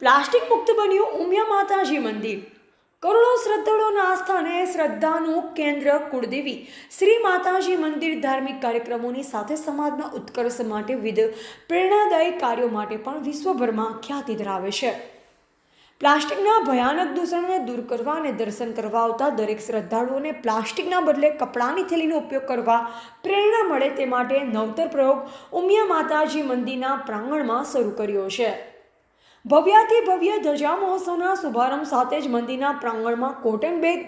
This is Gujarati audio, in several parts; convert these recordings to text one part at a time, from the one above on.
પ્લાસ્ટિક મુક્ત બન્યું ઉમિયા માતાજી મંદિર. કરોડો શ્રદ્ધાળુઓના આસ્થાને શ્રદ્ધાનું કેન્દ્ર કુળદેવી. શ્રી માતાજી મંદિર ધાર્મિક કાર્યક્રમોની સાથે સમાજના ઉત્કર્ષ માટે વિવિધ પ્રેરણાદાયી કાર્યો માટે પણ વિશ્વભરમાં ખ્યાતિ ધરાવે છે. પ્લાસ્ટિકના ભયાનક દૂષણને દૂર કરવા અને દર્શન કરવા આવતા દરેક શ્રદ્ધાળુઓને પ્લાસ્ટિકના બદલે કપડાની થેલીનો ઉપયોગ કરવા પ્રેરણા મળે તે માટે નવતર પ્રયોગ ઉમિયા માતાજી મંદિરના પ્રાંગણમાં શરૂ કર્યો છે. ભવ્યાથી ભવ્ય ધજા મહોત્સવના શુભારંભ સાથે જ મંદિરના પ્રાંગણમાં કોટન બેગ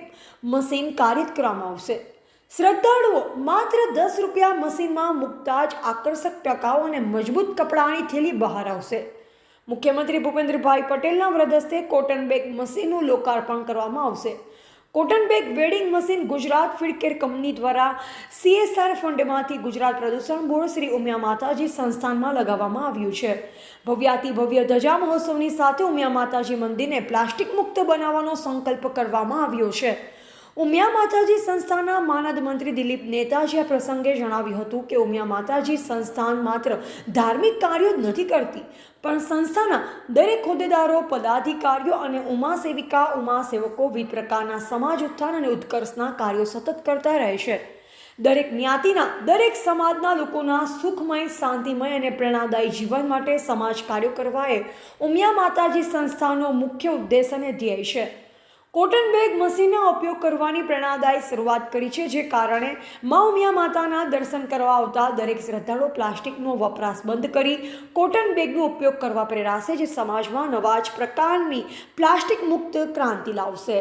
મશીન કાર્યરત કરવામાં આવશે. શ્રદ્ધાળુઓ માત્ર દસ રૂપિયા મશીનમાં મૂકતા જ આકર્ષક ટકાઉ અને મજબૂત કપડાની થેલી બહાર આવશે. મુખ્યમંત્રી ભૂપેન્દ્રભાઈ પટેલના વ્રત કોટન બેગ મશીનનું લોકાર્પણ કરવામાં આવશે. Cotton bag vending machine Gujarat Feedcare company દ્વારા સીએસઆર ફંડમાંથી ગુજરાત પ્રદૂષણ બોર્ડ શ્રી ઉમિયા માતાજી સંસ્થાનમાં લગાવવામાં આવ્યું છે. ભવ્યાતિ ભવ્ય ધજા મહોત્સવની સાથે ઉમિયા માતાજી મંદિરને પ્લાસ્ટિક મુક્ત બનાવવાનો સંકલ્પ કરવામાં આવ્યો છે. ઉમિયા માતાજી સંસ્થાના માનદ મંત્રી દિલીપ નેતાજી પ્રસંગે જણાવ્યું હતું કે ઉમિયા માતાજી સંસ્થાન માત્ર ધાર્મિક કાર્યો જ નથી કરતી, પણ સંસ્થાના દરેક હોદ્દેદારો, પદાધિકારીઓ અને ઉમા સેવિકા ઉમા સેવકો વિવિધ પ્રકારના સમાજ ઉત્થાન અને ઉત્કર્ષના કાર્યો સતત કરતા રહે છે. દરેક જ્ઞાતિના, દરેક સમાજના લોકોના સુખમય, શાંતિમય અને પ્રેરણાદાયી જીવન માટે સમાજ કાર્યો કરવા એ ઉમિયા માતાજી સંસ્થાનો મુખ્ય ઉદ્દેશ અને ધ્યેય છે. કોટન બેગ મશીનનો ઉપયોગ કરવાની પ્રેરણાદાયી શરૂઆત કરી છે, જે કારણે મા ઉમિયા માતાના દર્શન કરવા આવતા દરેક શ્રદ્ધાળુ પ્લાસ્ટિકનો વપરાશ બંધ કરી કોટન બેગનો ઉપયોગ કરવા પ્રેરાશે, જે સમાજમાં નવા જ પ્રકારની પ્લાસ્ટિક મુક્ત ક્રાંતિ લાવશે.